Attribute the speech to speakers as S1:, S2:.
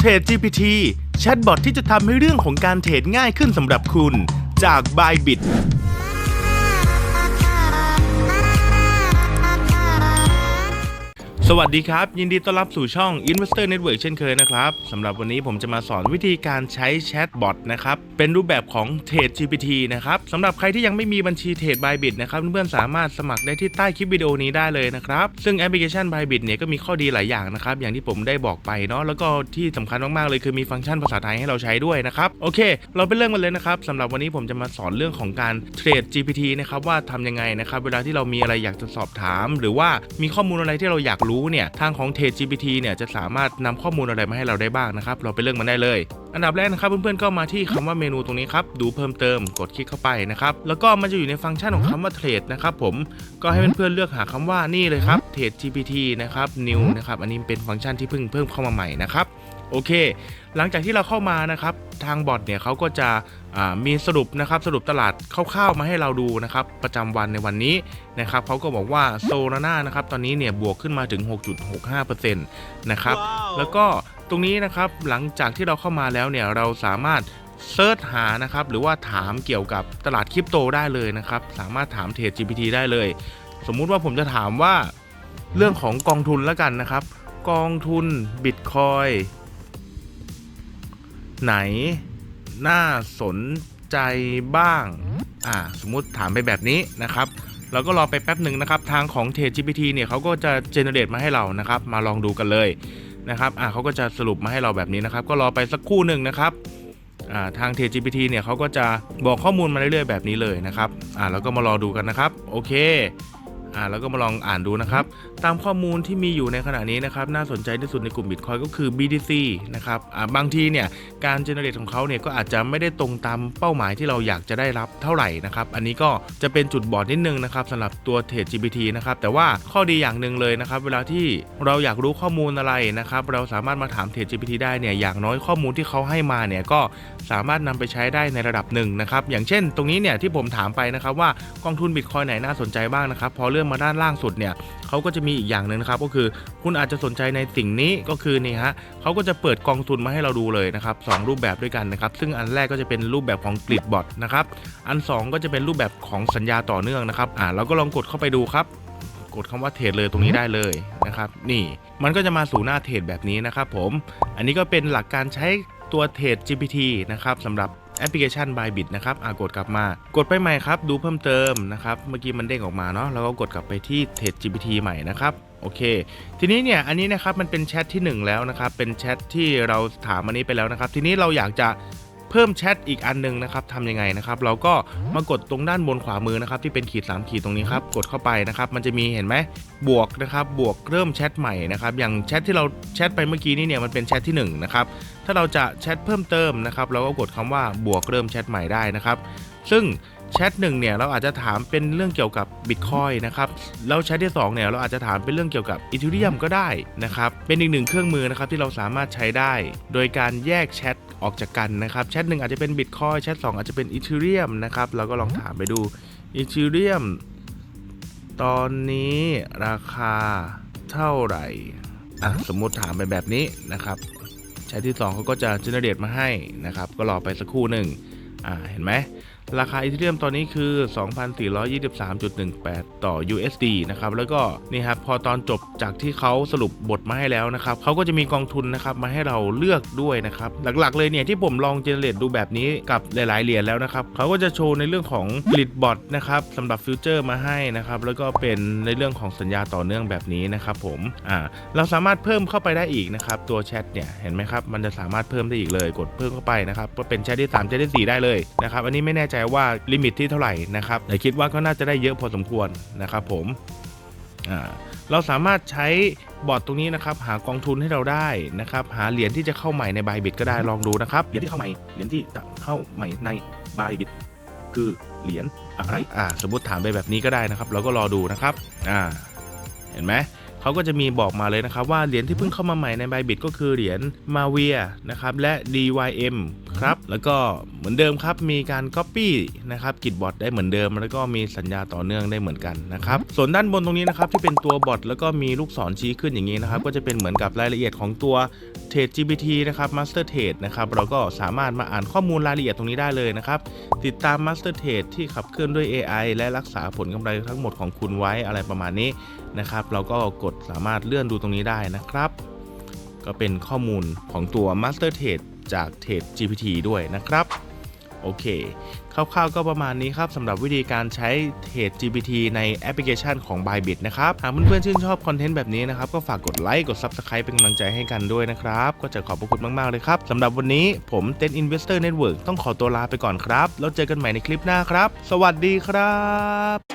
S1: เทรด GPT แชทบอทที่จะทำให้เรื่องของการเทรดง่ายขึ้นสำหรับคุณ จาก Bybit สวัสดีครับ ยินดีต้อนรับสู่ช่อง Investor Network เช่นเคยนะครับสำหรับวันนี้ผมจะมาสอนวิธีการใช้แชทบอทนะครับ เป็นรูปแบบของเทรด GPT นะครับสำหรับใครที่ยังไม่มีบัญชีเทรด Bybit นะครับเพื่อนๆสามารถสมัครได้ที่ใต้คลิปวิดีโอนี้ได้เลยนะครับ ซึ่งแอปพลิเคชัน Bybit เนี่ยก็มีข้อดีหลายอย่างนะครับ อย่างที่ผมได้บอกไปเนาะแล้วก็ที่สำคัญมากๆเลยคือมีฟังก์ชันภาษาไทยให้เราใช้ด้วยนะครับโอเค เราไปเริ่มกันเลยนะครับสำหรับวันนี้ผมจะมาสอนเรื่องของการเทรด GPT นะครับว่าทำยังไงนะครับเวลาที่เรามีอะไรอยากจะสอบถาม หรือว่ามีข้อมูลอะไรที่เราอยากรู้เนี่ยทางของเทรด GPT เนี่ยจะสามารถนำข้อมูลอะไรมาให้เราได้บ้างนะครับ เราไปเริ่มกันได้เลย อันดับแรกนะครับเพื่อนๆก็มาที่คำว่าเมนูตรงนี้ครับดูเพิ่มเติมกดคลิกเข้าไปนะครับแล้วก็มันจะอยู่ในฟังก์ชันของคำว่าเทรดนะครับผมก็ให้เพื่อนๆเลือกหาคำว่านี่เลยครับเทรด GPT นะครับ new นะครับอันนี้เป็นฟังก์ชันที่เพิ่งเพิ่มเข้ามาใหม่นะครับ โอเค หลังจากที่เราเข้ามานะครับ ทางบอทเนี่ยเขาก็จะอ่ามีสรุปนะครับสรุปตลาดคร่าวๆมาให้เราดูนะครับ ประจำวันในวันนี้นะครับเขาก็บอกว่าโซลาร่านะครับตอนนี้เนี่ยบวกขึ้นมาถึง 6.65%นะครับแล้วก็ตรงนี้นะครับหลังจากที่เราเข้ามาแล้วเนี่ยเราสามารถเซิร์ชหานะครับหรือว่าถามเกี่ยวกับตลาดคริปโตได้เลยนะครับ สามารถถามเทรด GPT ได้เลย สมมุติว่าผมจะถามว่าเรื่องของกองทุนแล้วกันนะครับ กองทุนบิตคอย ไหน น่าสนใจบ้าง อ่า สมมุติถามไปแบบนี้นะครับ เราก็รอไปแป๊บหนึ่งนะครับ ทางของเท GPT เนี่ยเขาก็จะเจเนเรตมาให้เรานะครับ มาลองดูกันเลยนะครับ อ่าเขาก็จะสรุปมาให้เราแบบนี้นะครับ ก็รอไปสักครู่หนึ่งนะครับอ่าทางเท GPT เนี่ยเขาก็จะบอกข้อมูลมาเรื่อยๆแบบนี้เลยนะครับ อ่าแล้วก็มารอดูกันนะครับ โอเค อ่าแล้วก็มาลองอ่านดูนะครับ ตามข้อมูลที่มีอยู่ในขณะนี้นะครับ น่าสนใจที่สุดในกลุ่ม Bitcoin ก็คือ BTC นะครับอ่าบางทีเนี่ย การเจเนเรตของเขาเนี่ยก็อาจจะไม่ได้ตรงตามเป้าหมายที่เราอยากจะได้รับเท่าไหร่นะครับ อันนี้ก็จะเป็นจุดบอดนิดนึงนะครับสำหรับตัวเทรด GPT นะครับ แต่ว่าข้อดีอย่างหนึ่งเลยนะครับ เวลาที่เราอยากรู้ข้อมูลอะไรนะครับ เราสามารถมาถามเทรด GPT ได้เนี่ย อย่างน้อยข้อมูลที่เขาให้มาเนี่ยก็สามารถนำไปใช้ได้ในระดับหนึ่งนะครับ อย่างเช่น ตรงนี้เนี่ยที่ผมถามไปนะครับว่ากองทุนบิตคอยไหนน่าสนใจบ้างนะครับพอเลือนมาด้านล่างสุดเนี่ยเขาก็จะมีอีกอย่างหนึ่งนะครับก็คือคุณอาจจะสนใจในสิ่งนี้ก็คือนี่ฮะเขาก็จะเปิดกองทุนมาให้เราดูเลยนะครับสองรูปแบบด้วยกันนะครับซึ่งอันแรกก็จะเป็นรูปแบบของกริดบอทนะครับอัน 2 ก็จะเป็นรูปแบบของสัญญาต่อเนื่องนะครับอ่าเราก็ลองกดเข้าไปดูครับกดคำว่าเทรดเลยตรงนี้ได้เลยนะครับนี่มันก็จะมาสู่หน้าเทรดแบบนี้นะครับผม อันนี้ก็เป็นหลักการใช้ตัวเทรด GPT นะครับสำหรับ แอปพลิเคชัน Bybit นะครับอ่ากดกลับมา กดไปใหม่ครับ ดูเพิ่มเติมนะครับ เมื่อกี้มันเด้งออกมาเนาะ แล้วก็กดกลับไปที่เทรด GPT ใหม่นะครับ โอเค ทีนี้เนี่ย อันนี้นะครับ มันเป็นแชทที่ 1 แล้วนะครับ เป็นแชทที่เราถามอันนี้ไปแล้วนะครับ ทีนี้เราอยากจะ เพิ่มแชทอีกอันหนึงนะครับทำยังไงนะครับ เราก็มากดตรงด้านบนขวามือนะครับที่เป็นขีด3ขีดตรงนี้ครับกดเข้าไปนะครับมันจะมีเห็นไหมบวกนะครับบวกเริ่มแชทใหม่นะครับอย่างแชทที่เราแชทไปเมื่อกี้นี่เนี่ยมันเป็นแชทที่1นะครับถ้าเราจะแชทเพิ่มเติมนะครับเราก็กดคำว่าบวกเริ่มแชทใหม่ได้นะครับซึ่ง แชทหนึ่งเนี่ยเราอาจจะถามเป็นเรื่องเกี่ยวกับ Bitcoin นะครับแล้วแชทที่2เนี่ยเราอาจจะถามเป็นเรื่องเกี่ยวกับ Ethereum ก็ได้นะครับเป็นอีกหนึ่งเครื่องมือนะครับที่เราสามารถใช้ได้ โดยการแยกแชทออกจากกันนะครับแชทหนึ่งอาจจะเป็น Bitcoin แชท2อาจจะเป็น Ethereum นะครับเราก็ลองถามไปดู Ethereum ตอนนี้ราคาเท่าไหร่อะสมมุติถามไปแบบนี้นะครับแชทที่2เขาก็จะ generate มาให้นะครับ ก็รอไปสักครู่หนึ่งอ่าเห็นไหม ราคาอีเทเรียมตอนนี้คือ 2,423.18 ต่อ USD นะครับ แล้วก็นี่ครับพอตอนจบจากที่เขาสรุปบทมาให้แล้วนะครับเขาก็จะมีกองทุนนะครับมาให้เราเลือกด้วยนะครับหลักๆเลยเนี่ยที่ผมลองเจเนเรตดูแบบนี้กับหลายๆเหรียญแล้วนะครับเขาก็จะโชว์ในเรื่องของผลิตบอทนะครับสำหรับฟิวเจอร์มาให้นะครับแล้วก็เป็นในเรื่องของสัญญาต่อเนื่องแบบนี้นะครับผมอ่าเราสามารถเพิ่มเข้าไปได้อีกนะครับตัวแชทเนี่ยเห็นไหมครับมันจะสามารถเพิ่มได้อีกเลยกดเพิ่มเข้าไปนะครับก็เป็นแชทที่3แชทที่4ได้เลยนะครับอันนี้ไม่แน่ใจว่าลิมิตที่เท่าไหร่นะครับแต่คิดว่าก็น่าจะได้เยอะพอสมควรนะครับผมเราสามารถใช้บอร์ดตรงนี้นะครับ หากองทุนให้เราได้นะครับ หาเหรียญที่จะเข้าใหม่ใน Bybit ก็ได้ลองดูนะครับ
S2: เหรียญที่เข้าใหม่เหรียญที่จะเข้าใหม่ในบายบิตคือเหรียญอะไร
S1: อ่าสมมติถามไปแบบนี้ก็ได้นะครับ เราก็รอดูนะครับอ่าเห็นไหมเขาก็จะมีบอกมาเลยนะครับ ว่าเหรียญที่เพิ่งเข้ามาใหม่ใน Bybit ก็คือเหรียญมาเวียนะครับและ DYM ครับ แล้วก็เหมือนเดิมครับ มีการ Copy นะครับกิจบอทได้เหมือนเดิม แล้วก็มีสัญญาต่อเนื่องได้เหมือนกันนะครับ ส่วนด้านบนตรงนี้นะครับที่เป็นตัวบอทแล้วก็มีลูกศรชี้ขึ้นอย่างนี้นะครับ ก็จะเป็นเหมือนกับรายละเอียดของตัว Trade GPT นะครับ Master Trade นะครับ เราก็สามารถมาอ่านข้อมูลรายละเอียดตรงนี้ได้เลยนะครับ ติดตาม Master Trade ที่ขับเคลื่อนด้วย AI และรักษาผลกำไรทั้งหมดของคุณไว้อะไรประมาณนี้นะครับ เราก็กดสามารถเลื่อนดูตรงนี้ได้นะครับ ก็เป็นข้อมูลของตัว Master Trade จาก Trade GPT ด้วยนะครับ โอเค คร่าวๆก็ประมาณนี้ครับสำหรับวิธีการใช้ Trade GPT ในแอปพลิเคชันของ Bybit นะครับ หากเพื่อนๆชื่นชอบคอนเทนต์แบบนี้นะครับ ก็ฝากกดไลค์ กด Subscribe เป็นกำลังใจให้กันด้วยนะครับ ก็จะขอบพระคุณมากๆเลยครับสำหรับวันนี้ผมเต้น Investor Network ต้องขอตัวลาไปก่อนครับ แล้วเจอกันใหม่ในคลิปหน้าครับ สวัสดีครับ